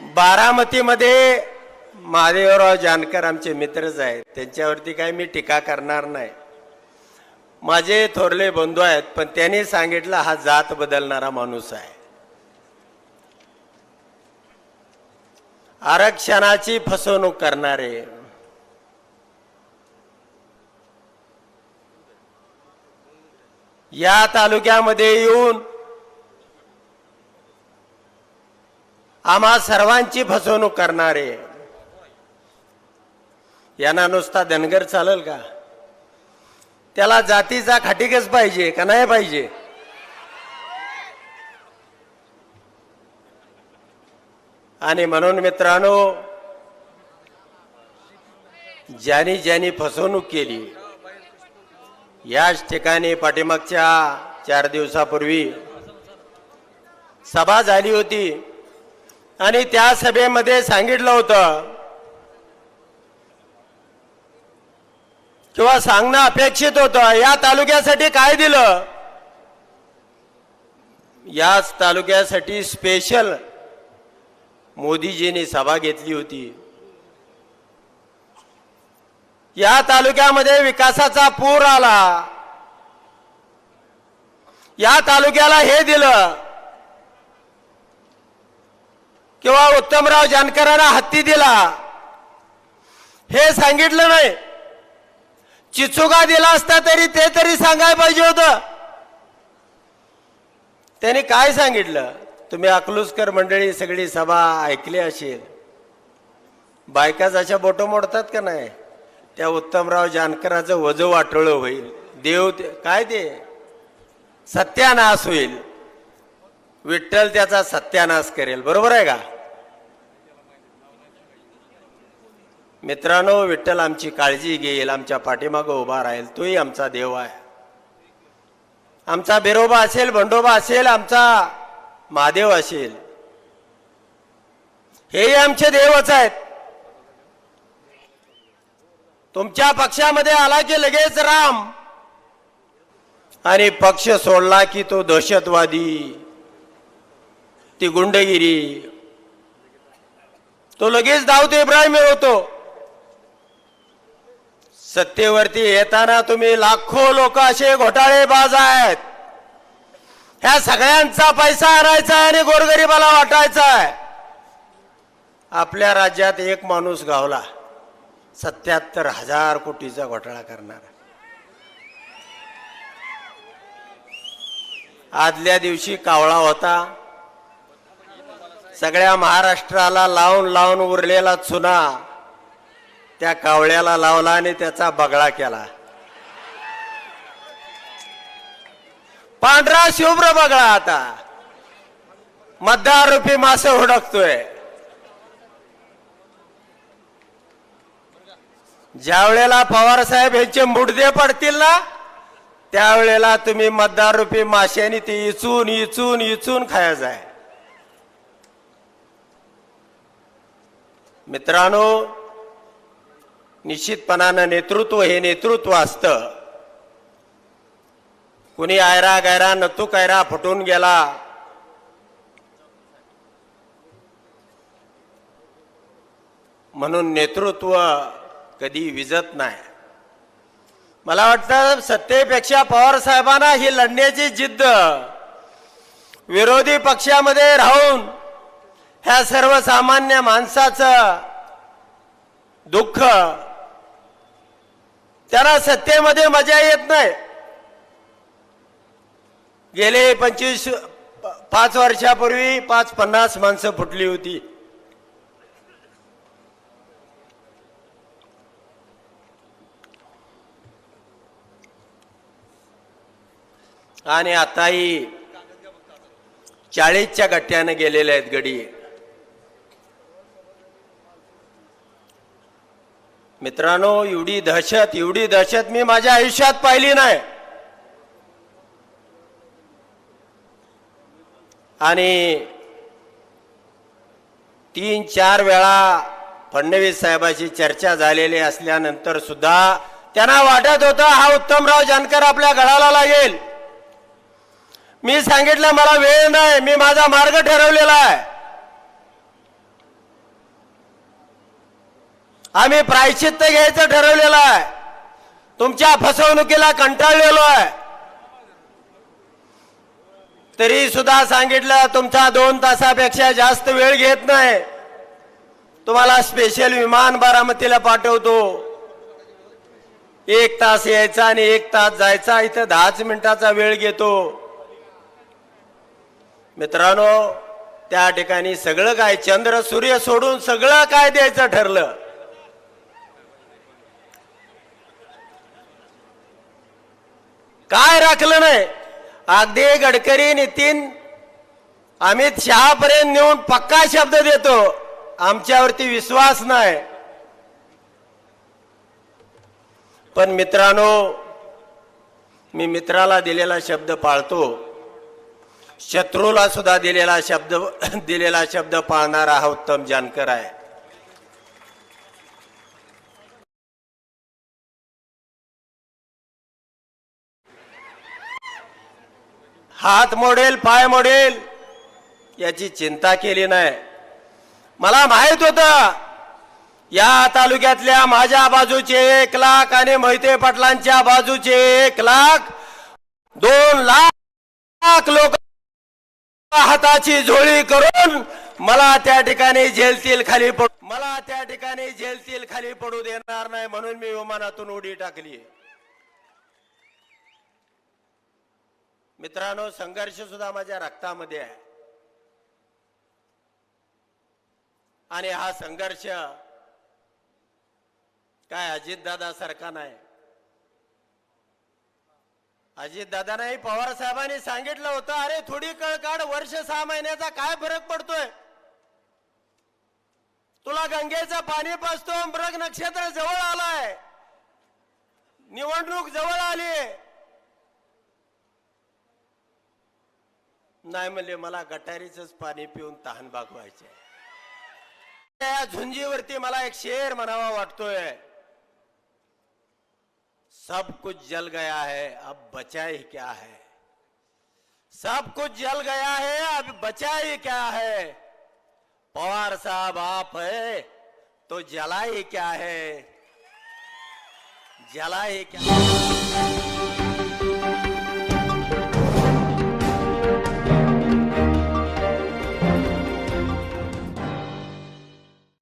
बारामतीमध्ये महादेवराव जानकर आमचे मित्रच आहेत. त्यांच्यावरती काही मी टीका करणार नाही. माझे थोरले बंधू आहेत पण त्यांनी सांगितलं हा जात बदलणारा माणूस आहे. आरक्षणाची फसवणूक करणारे या तालुक्यामध्ये येऊन आम्हा सर्वांची फसवणूक करणारे. यांना नुसता धनगर चालेल का? त्याला जातीचा खाटीकच पाहिजे का नाही पाहिजे? आणि म्हणून मित्रांनो ज्यानी ज्यांनी फसवणूक केली याच ठिकाणी पाठीमागच्या चार दिवसापूर्वी सभा झाली होती. आणि त्या सभेमध्ये सांगितलं होतं. किंवा सांगणं अपेक्षित होतं. या तालुक्यासाठी काय दिलं? याच तालुक्यासाठी स्पेशल मोदीजींनी सभा घेतली होती. या तालुक्यामध्ये विकासाचा पूर आला. या तालुक्याला हे दिलं. किंवा उत्तमराव जानकरांना हत्ती दिला. हे सांगितलं नाही. चिचुका दिला असता तरी ते तरी सांगायला पाहिजे होतं. त्यांनी काय सांगितलं? तुम्ही अकलूसकर मंडळी सगळी सभा ऐकली असेल. बायका जशा बोटं मोडतात का नाही? त्या उत्तमराव जानकराचं वज वाटोळं होईल. देव ते- काय ते? सत्यानाश होईल. विठ्ठल त्याचा सत्यानाश करेल. बरोबर आहे का? मित्रांनो विठ्ठल आमची काळजी घेईल आमच्या पाठीमागं उभा राहील तोही आमचा देव आहे. आमचा बिरोबा असेल भंडोबा असेल आमचा महादेव असेल. हेही आमचे देवच आहेत. तुमच्या पक्षामध्ये आला की लगेच राम. आणि पक्ष सोडला की तो दहशतवादी ती गुंडगिरी. तो लगेच दाऊद इब्राहिम मिळवतो सत्तेवरती येताना तुम्ही लाखो लोक असे घोटाळेबाज आहेत. ह्या सगळ्यांचा पैसा आणायचा आहे आणि गोरगरिबाला वाटायचा आहे. आपल्या राज्यात एक माणूस गावला सत्याहत्तर हजार कोटीचा घोटाळा करणार. आदल्या दिवशी कावळा होता. सगळ्या महाराष्ट्राला लावून लावून उरलेला चुना. त्या कावळ्याला लावला आणि त्याचा बगळा केला. पांढरा शुभ्र बगळा आता. मतदार रुपी मासे हुडकतोय. ज्या वेळेला पवार साहेब यांचे मुडदे पडतील ना त्यावेळेला तुम्ही मतदार रुपी माश्याने ते इचून इचून इचून खायचं आहे मित्रांनो निश्चितपणानं नेतृत्व हे नेतृत्व असतं. कुणी आयरा गायरा नतू कायरा फुटून गेला. म्हणून नेतृत्व कधी विजत नाही. मला वाटतं सत्तेपेक्षा पवार साहेबांना ही लढण्याची जिद्द विरोधी पक्षामध्ये राहून ह्या सर्वसामान्य माणसाचं दुःख त्यांना सत्तेमध्ये मजा येत नाही. गेले पंचवीस पाच वर्षापूर्वी पाच पन्नास माणसं फुटली होती. आणि आताही चाळीसच्या गट्ट्यानं गेलेले आहेत गडी. मित्रांनो एवढी दहशत एवढी दहशत मी माझ्या आयुष्यात पाहिली नाही. आणि तीन चार वेळा फडणवीस साहेबाची चर्चा झालेली असल्यानंतर सुद्धा त्यांना वाटत होतं हा उत्तमराव जानकर आपल्या गळाला लागेल. मी सांगितलं मला वेळ नाही मी माझा मार्ग ठरवलेला आहे. आम्ही प्रायश्चित्त घ्यायचं ठरवलेलं आहे. तुमच्या फसवणुकीला कंटाळलेलो आहे. तरी सुद्धा सांगितलं तुमचा दोन तासापेक्षा जास्त वेळ घेत नाही. तुम्हाला स्पेशल विमान बारामतीला पाठवतो. एक तास यायचा आणि एक तास जायचा इथं दहाच मिनिटाचा वेळ घेतो. मित्रांनो त्या ठिकाणी सगळं काय चंद्र सूर्य सोडून सगळं काय द्यायचं ठरलं? काय राखलं नाही? अगदी गडकरी नितीन अमित शहापर्यंत नेऊन पक्का शब्द देतो. आमच्यावरती विश्वास नाही. पण मित्रांनो मी मित्राला दिलेला शब्द पाळतो. शत्रूला सुद्धा दिलेला शब्द दिलेला शब्द पाळणारा हा उत्तम जानकर आहे. हात मोडेल पाय मोडेल याची चिंता केली नाही. मला माहीत होत या तालुक्यातल्या माझ्या बाजूचे एक लाख आणि मोहिते पाटलांच्या बाजूचे एक लाख दोन लाख लोक हाताची झोळी करून मला त्या ठिकाणी झेलतील खाली पडू मला त्या ठिकाणी झेलतील खाली पडू देणार नाही म्हणून मी विमानातून उडी टाकली. मित्रांनो संघर्ष सुद्धा माझ्या रक्तामध्ये आहे. आणि हा संघर्ष काय अजितदादा सारखा नाही. अजितदादा नाही पवार साहेबांनी सांगितलं होतं अरे थोडी कळकाड वर्ष सहा महिन्याचा काय फरक पडतोय? तुला गंगेचं पाणी पाचतो मृग नक्षत्र जवळ आलाय. निवडणूक जवळ आली नाही म्हणले, मला गटारीच पाणी पिऊन तहान भागवायचे त्या झुंजीवरती मला एक शेर म्हणावा वाटतोय, सब कुछ जल गया है, अब बचा ही क्या है? सब कुछ जल गया है, अब बचा ही क्या है? पवार साहब आप है तो जला ही क्या है? जला ही क्या